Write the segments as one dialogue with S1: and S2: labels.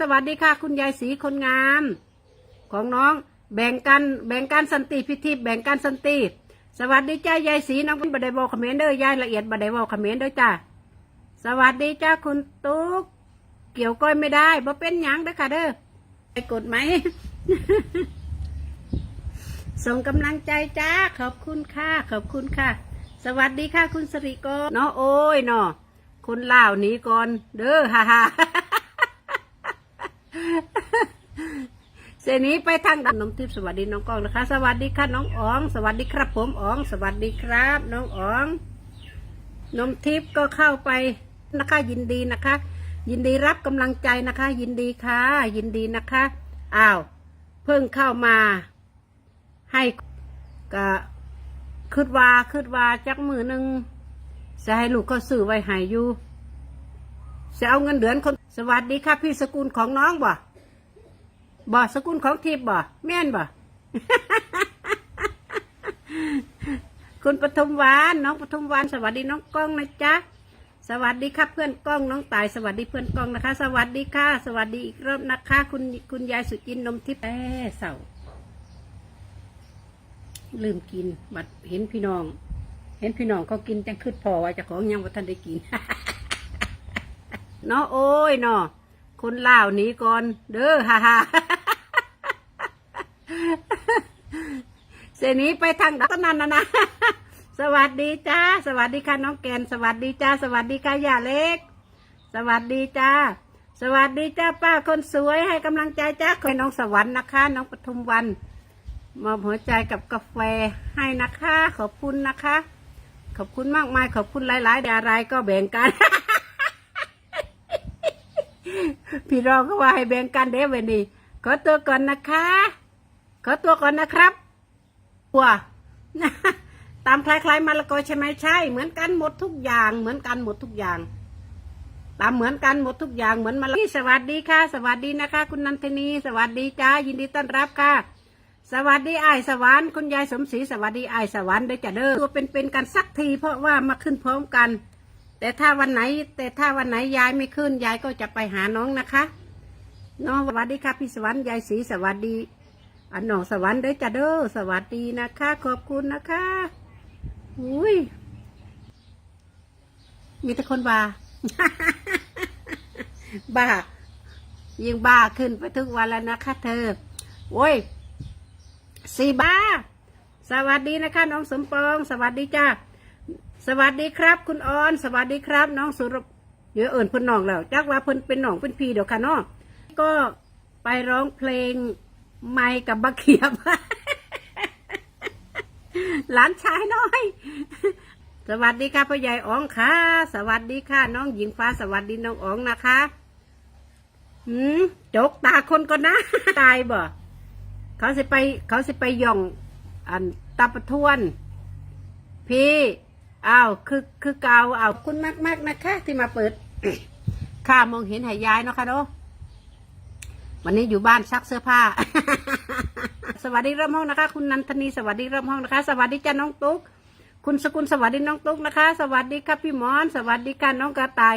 S1: สวัสดีค่ะ คุณยายศรีคนงาม ของน้องแบ่งกันแบ่งกันสันติพิธีแบ่งกันสันติสวัสดีจ้ายายศรีน้องบันไดบอกคอมเมนต์เด้อยายละเอียดบันไดบอกคอมเมนต์เด้อจ้าสวัสดีจ้าคุณตุ๊กเกี่ยวก้อยไม่ได้บ่เป็นหยังเด้อค่ะเด้อไปกดไหมส่งกำลังใจจ้าขอบคุณค่ะขอบคุณค่ะ สวัสดีค่ะคุณสริกรเนาะโอ้ยเนาะคุณเล่าวนี้ก่อนเด้อฮ่าฮ่า เส นี้ไปทางด้านน้องทิพย์สวัสดีน้องกองนะคะ สวัสดีค่ะน้องอ๋อง สวัสดีครับ ผมอ๋อง สวัสดีครับ น้องอ๋องน้องทิพย์ก็เข้าไปนะคะ ยินดีนะคะ ยินดีรับกำลังใจนะคะ ยินดีค่ะ ยินดีนะคะอ้าวเพิ่งเข้ามา ให้ก็คืดว่าคืดว่าจักมือหนึ่งจะให้ลูกก็ซื้อไว้ใหายอยู่จะเอาเงินเดือนคนสวัสดีค่ะพี่สกุลของน้องบ่ บ่สกุลของทิพย์บ่แม่นบ่คุณปฐมวานน้องปฐมวานสวัสดีน้องก้องนะจ๊ะสวัสดีครับเพื่อนก้องน้องตายสวัสดีเพื่อนก้องนะคะ สวัสดีค่ะ สวัสดีอีกรอบนะคะ คุณคุณยายสุจินนมทิพย์แอเสาลืมกิน บัดเห็นพี่น้อง เห็นพี่น้องเขากินจังคืดพอว่าจะของยังว่าท่านได้กินเนาะโอ้ยเนาะคนลาวหนีก่อน เด้อฮ่าฮ่า เสยห นี้ไปทางดักนันนะนะ สวัสดีจ้า สวัสดีค่ะน้องแกน สวัสดีจ้า สวัสดีค่ะย่าเล็ก สวัสดีจ้า สวัสดีจ้าป้าคนสวยให้กำลังใจจ้าคอยน้องสวรรค์นะคะ น้องปทุมวันมอบหัวใจกับกาแฟให้นะคะ ขอบคุณนะคะ ขอบคุณมากมายขอบคุณหลายๆเดี๋ยวอะไรก็แบ่งกัน พี่รองก็ว่าให้แบ่งกันเด้เวนนี้ขอตัวก่อนนะคะ ขอตัวก่อนนะครับ วัวตามคล้ายๆมะละกอใช่ไหมใช่ เหมือนกันหมดทุกอย่าง เหมือนกันหมดทุกอย่าง ตามเหมือนกันหมดทุกอย่างเหมือนมะละกอสวัสดีค่ะ สวัสดีนะคะ คุณนันทนีสวัสดีจ้ายินดีต้อนรับค่ะ สวัสดีไอ้สวรรค์คุณยายสมศรีสวัสดีไอ้สวรรค์ได้จะเด้อตัวเป็นๆกันสักที เพราะว่ามาขึ้นพร้อมกัน แต่ถ้าวันไหน แต่ถ้าวันไหนยายไม่ขึ้นยายก็จะไปหาน้องนะคะน้องสวัสดีค่ะพี่สวรรค์ยายศรีสวัสดี อันนองสวรรค์ได้จ้ะเด้อสวัสดีนะคะ ขอบคุณนะคะอุ้ยมีแต่คนบ้าบ้า ยิ่งบ้าขึ้นไปทุกวันแล้วนะคะ เธอโอ้ยสีบ้า สวัสดีนะคะ น้องสมปอง สวัสดีจ้าสวัสดีครับ คุณออน สวัสดีครับ น้องสุรเดี๋ยวเอิ่นเพิ่นน้องแล้วจักว่าเพิ่นเป็นน้องเป็นพี่เดี๋ยวค่ะเนาะก็ไปร้องเพลง ไม่กับบักเขียบหลานชายน้อย สวัสดีค่ะพ่อใหญ่อ๋องค่ะ สวัสดีค่ะ น้องหญิงฟ้าสวัสดีน้องอ๋องนะคะหืมจกตาคนก่อนนะ ตายบ่เขาสิไป เขาสิไปย่อง อันตาประทวน พี่อ้าวคือคือเกาเอาคุณมากมากนะคะ ที่มาเปิดข้ามองเห็นหายายเนาะค่ะเนาะ วันนี้อยู่บ้านซักเสื้อผ้า สวัสดีเริ่มห้องนะคะ คุณนันทนีสวัสดีเริ่มห้องนะคะ สวัสดีจ้าน้องตุ๊ก คุณสกุลสวัสดีน้องตุ๊กนะคะ สวัสดีครับพี่หมอน สวัสดีค่ะน้องกระต่าย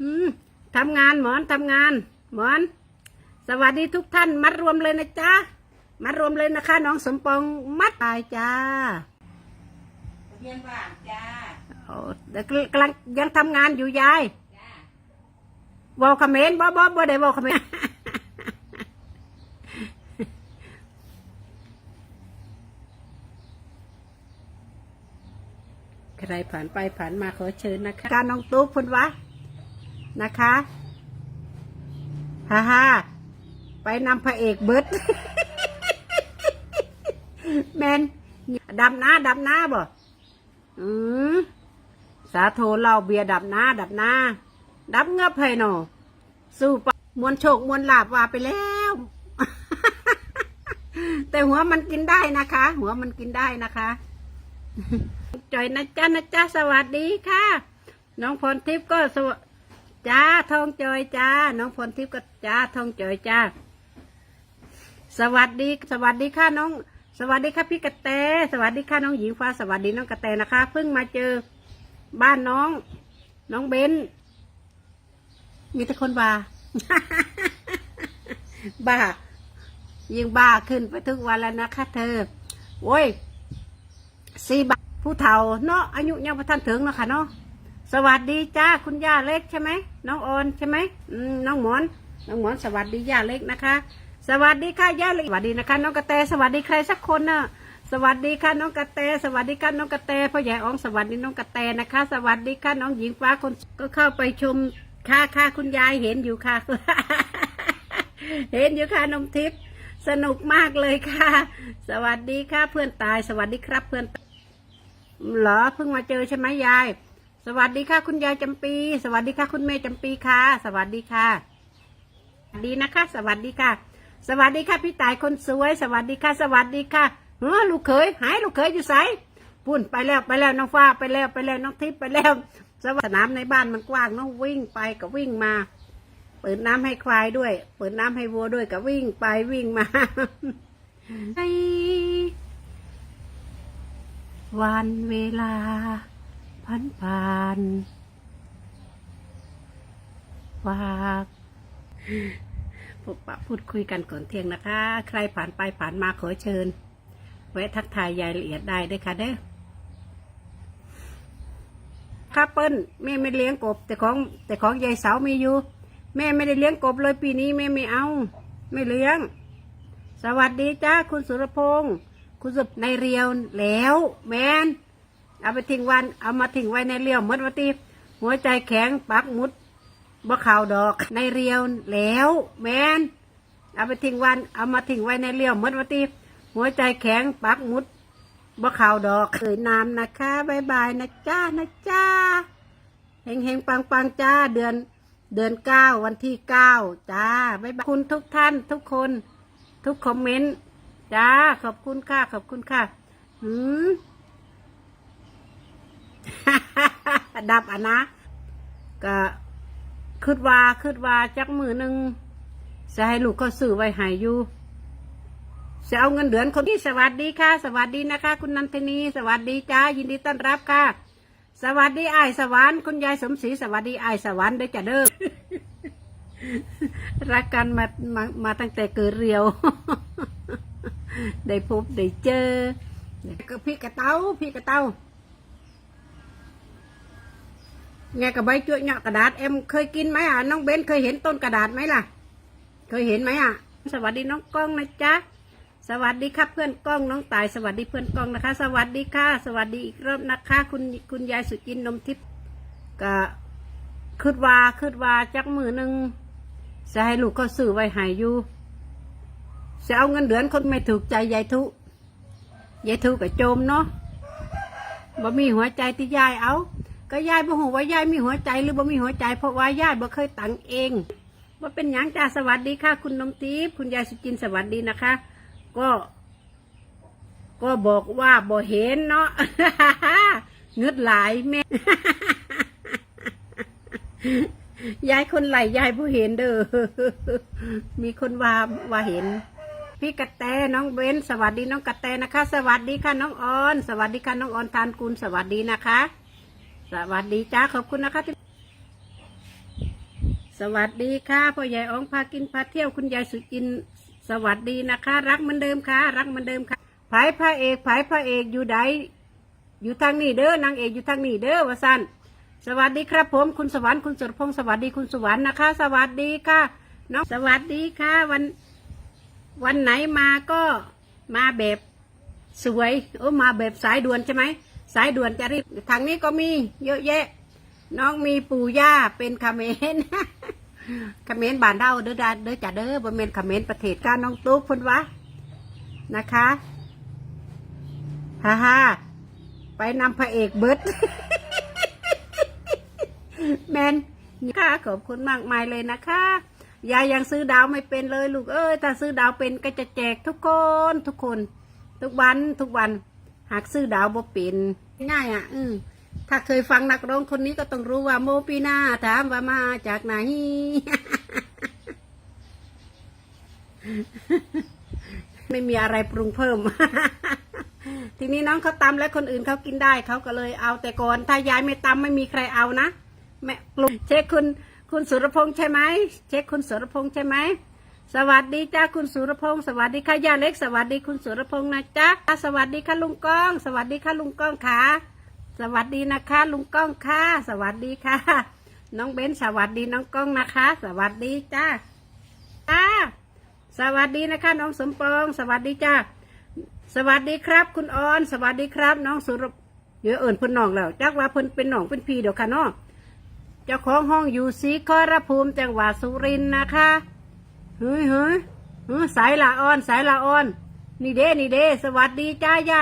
S1: อืมทำงานหมอนทำงานหมอน สวัสดีทุกท่าน มัดรวมเลยนะจ๊ะมัดรวมเลยนะคะ น้องสมปองมัดตายจ้า
S2: เรียนบ้านจ้า
S1: โอ้เดี๋ยวกำลังยังทำงานอยู่ยาย
S2: จ้า
S1: เวอลคอมเมนต์บ่บ่บ่ได้เวอลคอมเมนต์ ใครผ่านไปผ่านมาขอเชิญนะคะ การน้องตุ๊กพุนวะนะคะฮ่าฮ่าไปนำพระเอกเบิร์ดแมนดำหน้าดำหน้าบ่อืมสาโทเหล่าเบียดับหน้าดับหน้า ดับเงือบให้หนอสู้ปมวนโชคมวนลาบว่าไปแล้ว แต่หัวมันกินได้นะคะ หัวมันกินได้นะคะ จอยนะจ๊ะนะจ๊ะสวัสดีค่ะ น้องพรทิพย์ก็สวจ้าทองจอยจ้า น้องพรทิพย์ก็จ้าทองจอยจ้า สวัสดีสวัสดีค่ะน้อง สวัสดีค่ะพี่กระแต สวัสดีค่ะน้องหญิงฟ้าสวัสดีน้องกระแตนะคะเพิ่งมาเจอบ้านน้อง น้องเบนมีแต่คนว่าบ้ายิ่งบ้าขึ้นไปทุกวันแล้วนะคะเธอโอ้ย สี่บาทผู้เฒ่าเนาะอายุยังประทันถึงเนาะค่ะเนาะสวัสดีจ้าคุณย่าเล็กใช่ไหมน้องออนใช่ไหมอืมน้องหมอนน้องหมอนสวัสดีย่าเล็กนะคะ สวัสดีค่ะย่าเล็กสวัสดีนะคะ น้องกระแตสวัสดีใครสักคนน่ะสวัสดีค่ะน้องกระแต สวัสดีค่ะน้องกระแตพ่อใหญ่อองสวัสดีน้องกระแตนะคะ สวัสดีค่ะน้องหญิงฟ้าคนก็เข้าไปชมค่ะค่ะคุณยายเห็นอยู่ค่ะ เห็นอยู่ค่ะนมทิพย์สนุกมากเลยค่ะ สวัสดีค่ะเพื่อนตาย สวัสดีครับเพื่อนตาย เหรอเพิ่งมาเจอใช่ไหมยาย สวัสดีค่ะ คุณยายจำปี สวัสดีค่ะ คุณแม่จำปีค่ะ สวัสดีค่ะ ดีนะคะ สวัสดีค่ะ สวัสดีค่ะพี่ตายคนสวย สวัสดีค่ะ สวัสดีค่ะเฮ้อลูกเขยหายลูกเขยอยู่ไสปุ่นไปแล้วไปแล้วน้องฟ้าไปแล้วไปแล้วน้องทิพย์ไปแล้วสวสนามในบ้านมันกว้างน้องวิ่งไปก็วิ่งมา เปิดน้ำให้ควายด้วย เปิดน้ำให้วัวด้วยก็วิ่งไปวิ่งมาไวันเวลาพันผ่านฝากพบปะพูดคุยกันก่อนเที่ยงนะคะ ใครผ่านไปผ่านมาขอเชิญ แวะทักทายยายละเอียดได้ด้วยค่ะเด้อครับเปิ้ลแม่ไม่เลี้ยงกบ แต่ของแต่ของยายเสามีอยู่ แม่ไม่ได้เลี้ยงกบเลยปีนี้แม่ไม่เอา ไม่เลี้ยง สวัสดีจ้าคุณสุรพงศ์ คุณสุในเรียวแล้ว แมนเอาไปทิ้งวัน เอามาทิ้งไว้ในเรียวมดวันทีหัวใจแข็งปักมุดบ่ข่าวดอก ในเรียวแล้ว แมนเอาไปทิ้งวัน เอามาทิ้งไว้ในเรียวมดวันทีหัวใจแข็งปักมุดบ่ข่าวดอกเอ่ยนามนะคะบายบายนะจ้านะจ้าเฮงเฮงปังปังจ้าเดือนเดือนเก้าวันที่เก้าจ้าบายบายคุณทุกท่านทุกคน ทุกคอมเมนต์ จ้าขอบคุณค่ะ ขอบคุณค่ะหืมดับอะนะก็คืดว่าคืดว่าจักมือหนึ่งจะให้ลูกเขาซื้อไว้หายอยู่จะเอาเงินเดือนคนที่สวัสดีค่ะ สวัสดีนะคะ คุณนันทนีสวัสดีจ้ายินดีต้อนรับค่ะ สวัสดีไอ้สวรรค์คุณยายสมศรีสวัสดีไอ้สวรรค์เด้จะเด้อรักกันมามามาตั้งแต่เกิดเรียว ได้พบได้เจอก็พี่กระเต้าพี่กระเต้าไงกับใบจุ้ยเนาะกระดาษเอ็มเคยกินไหมอะน้องเบนเคยเห็นต้นกระดาษไหมล่ะ เคยเห็นไหมอะ สวัสดีน้องกล้องนะจ๊ะสวัสดีครับเพื่อนกล้องน้องตายสวัสดีเพื่อนกล้องนะคะ สวัสดีค่ะ สวัสดีอีกรอบนะคะ คุณคุณยายสุจินนมทิพย์ก็คืดว่าคืดว่าจักมือหนึ่งจะให้ลูกเขาซื้อไว้หายอยู่ จะเอาเงินเดือนคนไม่ถูกใจยายทุยายทุกับโจมเนาะบ่มีหัวใจที่ยายเอา ก็ยายบ่หูว่ายายมีหัวใจหรือบ่มีหัวใจ เพราะว่ายายบ่เคยตังเองว่าเป็นหยังจ้าสวัสดีค่ะ คุณนมตีบคุณยายสุจินสวัสดีนะคะ ก็ ก็บอกว่าบ่เห็นเนาะเงืดหลายแม่ยายคนไหลยายผู้เห็นเด้อมีคนว่าว่าเห็น พี่กระแตน้องเบนสวัสดีน้องกระแตนะคะ สวัสดีค่ะน้องออน สวัสดีค่ะน้องออนทานกุลสวัสดีนะคะ สวัสดีจ้าขอบคุณนะคะที่สวัสดีค่ะพ่อใหญ่อองพากินพาเที่ยวคุณยายสุจินสวัสดีนะคะ รักเหมือนเดิมค่ะ รักเหมือนเดิมค่ะไผ่พระเอกไผ่พระเอกอยู่ใดอยู่ทางนี้เด้อนางเอกอยู่ทางนี้เด้อวะสันสวัสดีครับผมคุณสวรรค์คุณสุรพงศ์สวัสดีคุณสวรรค์นะคะ สวัสดีค่ะน้องสวัสดีค่ะวัน วันไหนมาก็มาแบบสวยโอ้มาแบบสายด่วนใช่ไหมสายด่วนจะรีบทางนี้ก็มีเยอะแยะ น้องมีปู่ย่าเป็นเขมรเมรบ้านเราเด้อดาเด้อจ่าเด้อบนเมนเมรประเทศการน้องตุ๊กพุ่นวะนะคะฮ่าฮ่าไปนำพระเอกเบิร์ดแมนค่ะขอบคุณมากมายเลยนะคะ ยายยังซื้อดาวไม่เป็นเลย ลูกเอ้ยถ้าซื้อดาวเป็นก็จะแจกทุกคนทุกคน ทุกวันทุกวัน หากซื้อดาวบ่เป็นง่ายอะ อืมถ้าเคยฟังนักร้องคนนี้ก็ต้องรู้ว่าโมปีนาถามว่ามาจากไหน ไม่มีอะไรปรุงเพิ่ม ทีนี้น้องเขาตำและคนอื่นเขากินได้เขาก็เลยเอาแต่ก่อน ถ้ายายไม่ตำไม่มีใครเอานะแม่กลุ่มเช็คคุณ คุณสุรพงษ์ใช่ไหมเช็คคุณสุรพงษ์ใช่ไหมสวัสดีจ้าคุณสุรพงศ์สวัสดีค่ะย่าเล็ก สวัสดีคุณสุรพงศ์นะจ๊ะสวัสดีค่ะลุงก้อง สวัสดีค่ะลุงก้องค่ะ สวัสดีนะคะ ลุงก้องค่ะ สวัสดีค่ะ น้องเบนสวัสดีน้องก้องนะคะ สวัสดีจ้าจ้าสวัสดีนะคะ น้องสมปอง สวัสดีจ้าสวัสดีครับ คุณออน สวัสดีครับ น้องสุรเยอะเอิญเพิ่นน้องแล้วจักว่าเพิ่นเป็นน้องเป็นพี่เดี๋ยวค่ะเนาะ เจ้าของห้องอยู่ศรีขอรภูมิจังหวัดสุรินทร์นะคะเฮ้ยเฮ้ยเฮ้ยสายละอ่อนสายละอ่อน นี่เด้นี่เด้สวัสดีจ้าย่า